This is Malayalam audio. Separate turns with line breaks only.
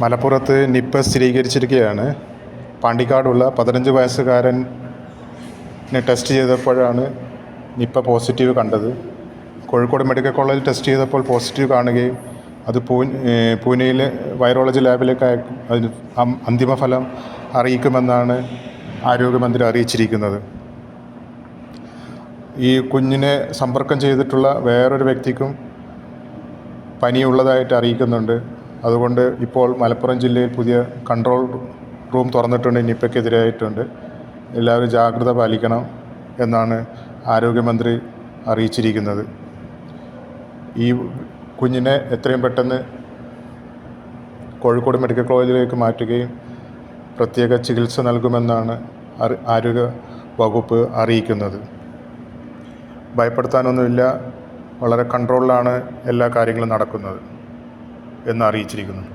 മലപ്പുറത്ത് നിപ്പ സ്ഥിരീകരിച്ചിരിക്കുകയാണ്. പാണ്ടിക്കാടുള്ള പതിനഞ്ച് വയസ്സുകാരനെ ടെസ്റ്റ് ചെയ്തപ്പോഴാണ് നിപ്പ പോസിറ്റീവ് കണ്ടത്. കോഴിക്കോട് മെഡിക്കൽ കോളേജിൽ ടെസ്റ്റ് ചെയ്തപ്പോൾ പോസിറ്റീവ് കാണുകയും അത് പൂ പൂനെയിലെ വൈറോളജി ലാബിലേക്ക് അതിന് അന്തിമ ഫലം അറിയിക്കുമെന്നാണ് ആരോഗ്യമന്ത്രി അറിയിച്ചിരിക്കുന്നത്. ഈ കുഞ്ഞിനെ സമ്പർക്കം ചെയ്തിട്ടുള്ള വേറൊരു വ്യക്തിക്കും പനിയുള്ളതായിട്ട് അറിയിക്കുന്നുണ്ട്. അതുകൊണ്ട് ഇപ്പോൾ മലപ്പുറം ജില്ലയിൽ പുതിയ കൺട്രോൾ റൂം തുറന്നിട്ടുണ്ട് നിപ്പയ്ക്കെതിരായിട്ടുണ്ട് എല്ലാവരും ജാഗ്രത പാലിക്കണം എന്നാണ് ആരോഗ്യമന്ത്രി അറിയിച്ചിരിക്കുന്നത്. ഈ കുഞ്ഞിനെ എത്രയും പെട്ടെന്ന് കോഴിക്കോട് മെഡിക്കൽ കോളേജിലേക്ക് മാറ്റുകയും പ്രത്യേക ചികിത്സ നൽകുമെന്നാണ് ആരോഗ്യ വകുപ്പ് അറിയിക്കുന്നത്. ഭയപ്പെടുത്താനൊന്നുമില്ല വളരെ കൺട്രോളിലാണ് എല്ലാ കാര്യങ്ങളും നടക്കുന്നത്. എന്ന് അറിയിച്ചിരിക്കുന്നു.